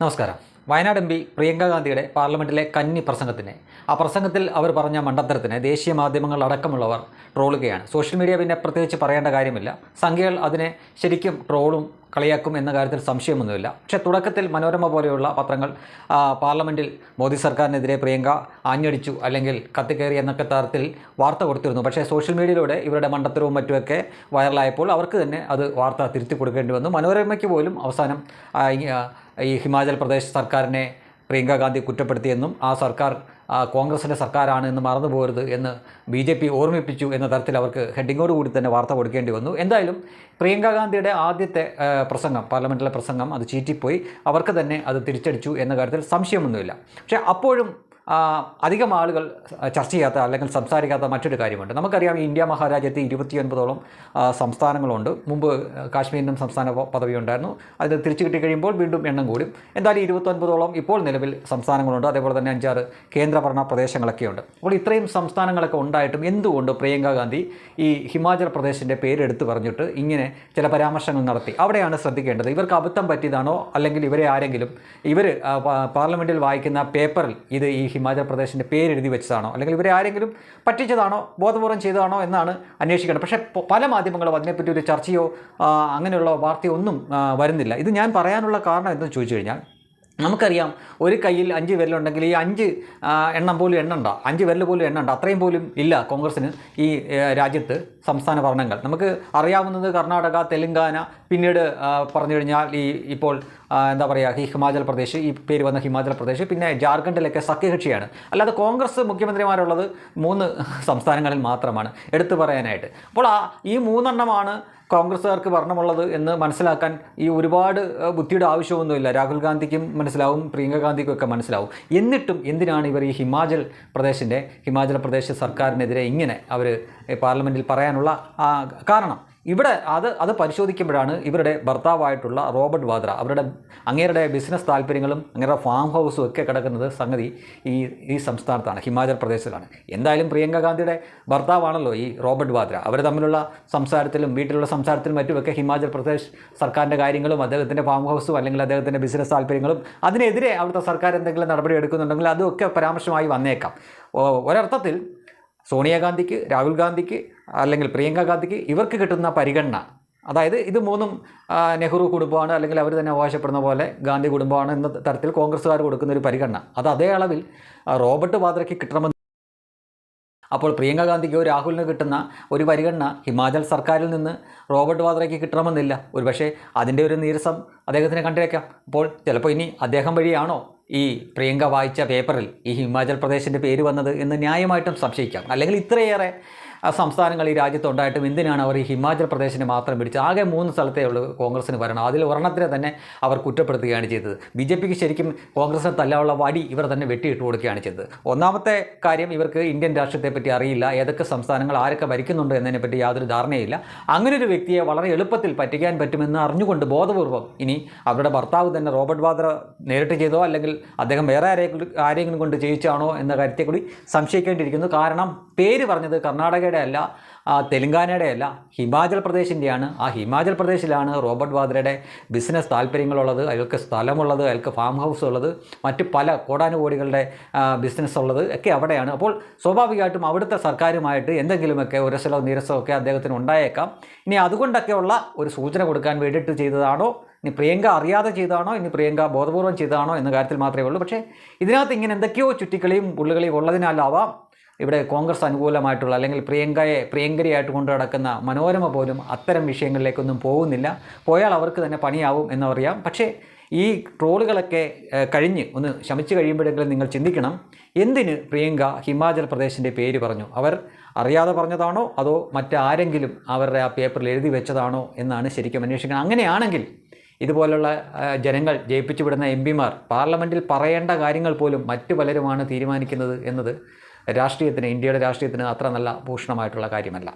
നമസ്കാരം. Wayanad M P Priyanka ഗാന്ധിയുടെ പാർലമെന്റിലെ കന്നി പ്രസംഗത്തിന്. ആ പ്രസംഗത്തിൽ അവർ പറഞ്ഞ മണ്ടത്തരത്തിന് ദേശീയ മാധ്യമങ്ങൾ അടക്കമുള്ളവർ ട്രോളുകയാണ്. സോഷ്യൽ മീഡിയ പിന്നെ പ്രത്യേകിച്ച് പറയേണ്ട കാര്യമില്ല. സംഖ്യകൾ അതിനെ ശരിക്കും ട്രോളും കളിയാക്കും എന്ന കാര്യത്തിൽ സംശയമൊന്നുമില്ല. പക്ഷേ തുടക്കത്തിൽ മനോരമ പോലെയുള്ള പത്രങ്ങൾ പാർലമെന്റിൽ മോദി സർക്കാരിനെതിരെ പ്രിയങ്ക ആഞ്ഞടിച്ചു അല്ലെങ്കിൽ കത്തിക്കയറി എന്നൊക്കെ തരത്തിൽ വാർത്ത കൊടുത്തിരുന്നു. പക്ഷേ സോഷ്യൽ മീഡിയയിലൂടെ ഇവരുടെ മണ്ടത്തരവും മറ്റുമൊക്കെ വൈറലായപ്പോൾ അവർക്ക് തന്നെ അത് വാർത്ത തിരുത്തി കൊടുക്കേണ്ടി വന്നു. മനോരമയ്ക്ക് പോലും അവസാനം ഈ, ഹിമാചൽ പ്രദേശ് സർക്കാരിനെ പ്രിയങ്ക ഗാന്ധി കുറ്റപ്പെടുത്തിയെന്നും ആ സർക്കാർ കോൺഗ്രസിന്റെ സർക്കാരാണ് എന്ന് മറന്നു പോകരുത് എന്ന് ബി ജെ പി ഓർമ്മിപ്പിച്ചു എന്ന തരത്തിൽ അവർക്ക് ഹെഡിങ്ങോട് കൂടി തന്നെ വാർത്ത കൊടുക്കേണ്ടി വന്നു. എന്തായാലും പ്രിയങ്ക ഗാന്ധിയുടെ ആദ്യത്തെ പ്രസംഗം പാർലമെന്റിലെ പ്രസംഗം അത് ചീറ്റിപ്പോയി. അവർക്ക് തന്നെ അത് തിരിച്ചടിച്ചു എന്ന കാര്യത്തിൽ സംശയമൊന്നുമില്ല. പക്ഷേ അപ്പോഴും അധികം ആളുകൾ ചർച്ച ചെയ്യാത്ത അല്ലെങ്കിൽ സംസാരിക്കാത്ത മറ്റൊരു കാര്യമുണ്ട്. നമുക്കറിയാം ഇന്ത്യ മഹാരാജ്യത്ത് ഇരുപത്തിയൊൻപതോളം സംസ്ഥാനങ്ങളുണ്ട്. മുമ്പ് കാശ്മീരിനും സംസ്ഥാന പദവി ഉണ്ടായിരുന്നു അത് തിരിച്ചു കിട്ടിക്കഴിയുമ്പോൾ വീണ്ടും എണ്ണം കൂടും. എന്തായാലും ഇരുപത്തൊൻപതോളം ഇപ്പോൾ നിലവിൽ സംസ്ഥാനങ്ങളുണ്ട്. അതേപോലെ തന്നെ അഞ്ചാറ് കേന്ദ്രഭരണ പ്രദേശങ്ങളൊക്കെയുണ്ട്. അപ്പോൾ ഇത്രയും സംസ്ഥാനങ്ങളൊക്കെ ഉണ്ടായിട്ടും എന്തുകൊണ്ട് പ്രിയങ്ക ഗാന്ധി ഈ ഹിമാചൽ പ്രദേശിന്റെ പേരെടുത്ത് പറഞ്ഞിട്ട് ഇങ്ങനെ ചില പരാമർശങ്ങൾ നടത്തി? അവിടെയാണ് ശ്രദ്ധിക്കേണ്ടത്. ഇവർക്ക് അബദ്ധം പറ്റിയതാണോ? അല്ലെങ്കിൽ ഇവരെ ആരെങ്കിലും ഇവർ പാർലമെന്റിൽ വായിക്കുന്ന പേപ്പറിൽ ഇത് ഈ ഹിമാചൽ പ്രദേശിന്റെ പേരെഴുതി വെച്ചതാണോ? അല്ലെങ്കിൽ ഇവരെ ആരെങ്കിലും പറ്റിച്ചതാണോ? ബോധപൂർവം ചെയ്തതാണോ എന്നാണ് അന്വേഷിക്കേണ്ടത്. പക്ഷേ പല മാധ്യമങ്ങളും അതിനെപ്പറ്റി ഒരു ചർച്ചയോ അങ്ങനെയുള്ള വാർത്തയോ ഒന്നും വരുന്നില്ല. ഇത് ഞാൻ പറയാനുള്ള കാരണം എന്തെന്ന് ചോദിച്ചു കഴിഞ്ഞാൽ നമുക്കറിയാം ഒരു കയ്യിൽ അഞ്ച് വിരലുണ്ടെങ്കിൽ ഈ അഞ്ച് എണ്ണം പോലും എണ്ണണ്ട? അഞ്ച് വിരൽ പോലും എണ്ണണ്ട? അത്രയും പോലും ഇല്ല കോൺഗ്രസ്സിന് ഈ രാജ്യത്ത് സംസ്ഥാന ഭരണങ്ങൾ. നമുക്ക് അറിയാവുന്നത് കർണാടക തെലങ്കാന പിന്നീട് പറഞ്ഞു കഴിഞ്ഞാൽ ഈ ഇപ്പോൾ എന്താ പറയുക ഈ ഹിമാചൽ പ്രദേശ് ഈ പേര് വന്ന ഹിമാചൽ പ്രദേശ് പിന്നെ ജാർഖണ്ഡിലൊക്കെ സഖ്യകക്ഷിയാണ്. അല്ലാതെ കോൺഗ്രസ് മുഖ്യമന്ത്രിമാരുള്ളത് മൂന്ന് സംസ്ഥാനങ്ങളിൽ മാത്രമാണ്. എടുത്തു പറയാനായിട്ട്. അപ്പോൾ ആ ഈ മൂന്നെണ്ണമാണ് കോൺഗ്രസ്സുകാർക്ക് ഭരണമുള്ളത് എന്ന് മനസ്സിലാക്കാൻ ഈ ഒരുപാട് ബുദ്ധിയുടെ ആവശ്യമൊന്നുമില്ല. രാഹുൽ ഗാന്ധിക്കും മനസ്സിലാവും പ്രിയങ്ക ഗാന്ധിക്കും ഒക്കെ മനസ്സിലാവും. എന്നിട്ടും എന്തിനാണ് ഇവർ ഈ ഹിമാചൽ പ്രദേശിന്റെ ഹിമാചൽ പ്രദേശ് സർക്കാരിനെതിരെ ഇങ്ങനെ അവർ പാർലമെന്റിൽ പറയാനുള്ള കാരണം? ഇവിടെ അത് അത് പരിശോധിക്കുമ്പോഴാണ് ഇവരുടെ ഭർത്താവായിട്ടുള്ള റോബർട്ട് വാദ്ര അവരുടെ അങ്ങേരുടെ ബിസിനസ് താല്പര്യങ്ങളും അങ്ങേരുടെ ഫാം ഹൗസും ഒക്കെ കിടക്കുന്നത് സംഗതി ഈ ഈ സംസ്ഥാനത്താണ് ഹിമാചൽ പ്രദേശിലാണ്. എന്തായാലും പ്രിയങ്ക ഗാന്ധിയുടെ ഭർത്താവാണല്ലോ ഈ റോബർട്ട് വാദ്ര. അവർ തമ്മിലുള്ള സംസാരത്തിലും വീട്ടിലുള്ള സംസാരത്തിലും മറ്റുമൊക്കെ ഹിമാചൽ പ്രദേശ് സർക്കാരിന്റെ കാര്യങ്ങളും അദ്ദേഹത്തിന്റെ ഫാം ഹൗസും അല്ലെങ്കിൽ അദ്ദേഹത്തിന്റെ ബിസിനസ് താല്പര്യങ്ങളും അതിനെതിരെ അവിടുത്തെ സർക്കാർ എന്തെങ്കിലും നടപടി എടുക്കുന്നുണ്ടെങ്കിൽ അതൊക്കെ പരാമർശമായി വന്നേക്കാം. ഒരർത്ഥത്തിൽ സോണിയാഗാന്ധിക്ക് രാഹുൽ ഗാന്ധിക്ക് അല്ലെങ്കിൽ പ്രിയങ്ക ഗാന്ധിക്ക് ഇവർക്ക് കിട്ടുന്ന പരിഗണന. അതായത് ഇത് മൂന്നും നെഹ്റു കുടുംബമാണ് അല്ലെങ്കിൽ അവർ തന്നെ അവകാശപ്പെടുന്ന പോലെ ഗാന്ധി കുടുംബമാണ് എന്ന തരത്തിൽ കോൺഗ്രസ്സുകാർ കൊടുക്കുന്ന ഒരു പരിഗണന. അത് അതേ അളവിൽ റോബർട്ട് വാദ്രയ്ക്ക് കിട്ടണമെന്ന് അപ്പോൾ പ്രിയങ്ക ഗാന്ധിക്കോ രാഹുലിന് കിട്ടുന്ന ഒരു പരിഗണന ഹിമാചൽ സർക്കാരിൽ നിന്ന് റോബർട്ട് വാദ്രയ്ക്ക് കിട്ടണമെന്നില്ല. ഒരുപക്ഷെ അതിന്റെ ഒരു നീരസം അദ്ദേഹത്തിനെ കണ്ടേക്കാം അപ്പോൾ ചിലപ്പോൾ ഇനി അദ്ദേഹം വഴിയാണോ ഈ പ്രിയങ്ക വായിച്ച പേപ്പറിൽ ഈ ഹിമാചൽ പ്രദേശിന്റെ പേര് വന്നത് എന്ന് ന്യായമായിട്ടും സംശയിക്കാം. അല്ലെങ്കിൽ ഇത്രയേറെ സംസ്ഥാനങ്ങൾ ഈ രാജ്യത്തുണ്ടായിട്ടും എന്തിനാണ് അവർ ഈ ഹിമാചൽ പ്രദേശിനെ മാത്രം പിടിച്ച് ആകെ മൂന്ന് സ്ഥലത്തേ ഉള്ളൂ കോൺഗ്രസ്സിന് വരണം. അതിൽ ഒരെണ്ണത്തിനെ തന്നെ അവർ കുറ്റപ്പെടുത്തുകയാണ് ചെയ്തത്. ബി ജെ പിക്ക് ശരിക്കും കോൺഗ്രസിന് തല്ലാനുള്ള വടി ഇവർ തന്നെ വെട്ടിയിട്ട് കൊടുക്കുകയാണ് ചെയ്തത്. ഒന്നാമത്തെ കാര്യം ഇവർക്ക് ഇന്ത്യൻ രാഷ്ട്രീയത്തെ പറ്റി അറിയില്ല. ഏതൊക്കെ സംസ്ഥാനങ്ങൾ ആരൊക്കെ ഭരിക്കുന്നുണ്ട് എന്നതിനെപ്പറ്റി യാതൊരു ധാരണയില്ല. അങ്ങനെ ഒരു വ്യക്തിയെ വളരെ എളുപ്പത്തിൽ പറ്റിക്കാൻ പറ്റുമെന്ന് അറിഞ്ഞുകൊണ്ട് ബോധപൂർവം ഇനി അവരുടെ ഭർത്താവ് തന്നെ റോബർട്ട് വാദ്ര നേരിട്ട് ചെയ്തോ അല്ലെങ്കിൽ അദ്ദേഹം വേറെ ആരെ ആരെങ്കിലും കൊണ്ട് ചെയ്യിച്ചാണോ എന്ന കാര്യത്തെ കൂടി സംശയിക്കേണ്ടിയിരിക്കുന്നു. കാരണം പേര് പറഞ്ഞത് കർണാടകയുടെ അല്ല തെലങ്കാനയുടെ അല്ല ഹിമാചൽ പ്രദേശിന്റെയാണ് ആ ഹിമാചൽ പ്രദേശിലാണ് റോബർട്ട് വാദ്രയുടെ ബിസിനസ് താല്പര്യങ്ങളുള്ളത് അയാൾക്ക് സ്ഥലമുള്ളത് അയാൾക്ക് ഫാം ഹൗസ് ഉള്ളത് മറ്റ് പല കോടാനുകോടികളുടെ ബിസിനസ് ഉള്ളത് ഒക്കെ അവിടെയാണ്. അപ്പോൾ സ്വാഭാവികമായിട്ടും അവിടുത്തെ സർക്കാരുമായിട്ട് എന്തെങ്കിലുമൊക്കെ ഉരസലോ നിരസോ ഒക്കെ അദ്ദേഹത്തിന് ഉണ്ടായേക്കാം. ഇനി അതുകൊണ്ടൊക്കെയുള്ള ഒരു സൂചന കൊടുക്കാൻ വേണ്ടിയിട്ട് ചെയ്തതാണോ? ഇനി പ്രിയങ്ക അറിയാതെ ചെയ്താണോ ഇനി പ്രിയങ്ക ബോധപൂർവം ചെയ്താണോ എന്ന കാര്യത്തിൽ മാത്രമേ ഉള്ളൂ. പക്ഷേ ഇതിനകത്ത് ഇങ്ങനെ എന്തൊക്കെയോ ചുറ്റിക്കളിയും ഉള്ളുകളിയും ഉള്ളതിനാലാവാം ഇവിടെ കോൺഗ്രസ് അനുകൂലമായിട്ടുള്ള അല്ലെങ്കിൽ പ്രിയങ്കയെ പ്രിയങ്കരിയായിട്ട് കൊണ്ടു നടക്കുന്ന മനോരമ പോലും അത്തരം വിഷയങ്ങളിലേക്കൊന്നും പോകുന്നില്ല. പോയാൽ അവർക്ക് തന്നെ പണിയാവും എന്നറിയാം പക്ഷേ ഈ ട്രോളുകളൊക്കെ കഴിഞ്ഞ് ഒന്ന് ശമിച്ചു കഴിയുമ്പോഴെങ്കിലും നിങ്ങൾ ചിന്തിക്കണം എന്തിന് പ്രിയങ്ക ഹിമാചൽ പ്രദേശിന്റെ പേര് പറഞ്ഞു? അവർ അറിയാതെ പറഞ്ഞതാണോ? അതോ മറ്റാരെങ്കിലും അവരുടെ ആ പേപ്പറിൽ എഴുതി വെച്ചതാണോ എന്നാണ് ശരിക്കും അന്വേഷിക്കുന്നത് അങ്ങനെയാണെങ്കിൽ ഇതുപോലുള്ള ജനങ്ങൾ ജയിപ്പിച്ചു വിടുന്ന എം പിമാർ പാർലമെന്റിൽ പറയേണ്ട കാര്യങ്ങൾ പോലും മറ്റു പലരുമാണ് തീരുമാനിക്കുന്നത് എന്നത് രാഷ്ട്രീയത്തിന് ഇന്ത്യയുടെ രാഷ്ട്രീയത്തിന് അത്ര നല്ല ഭൂഷണമായിട്ടുള്ള കാര്യമല്ല.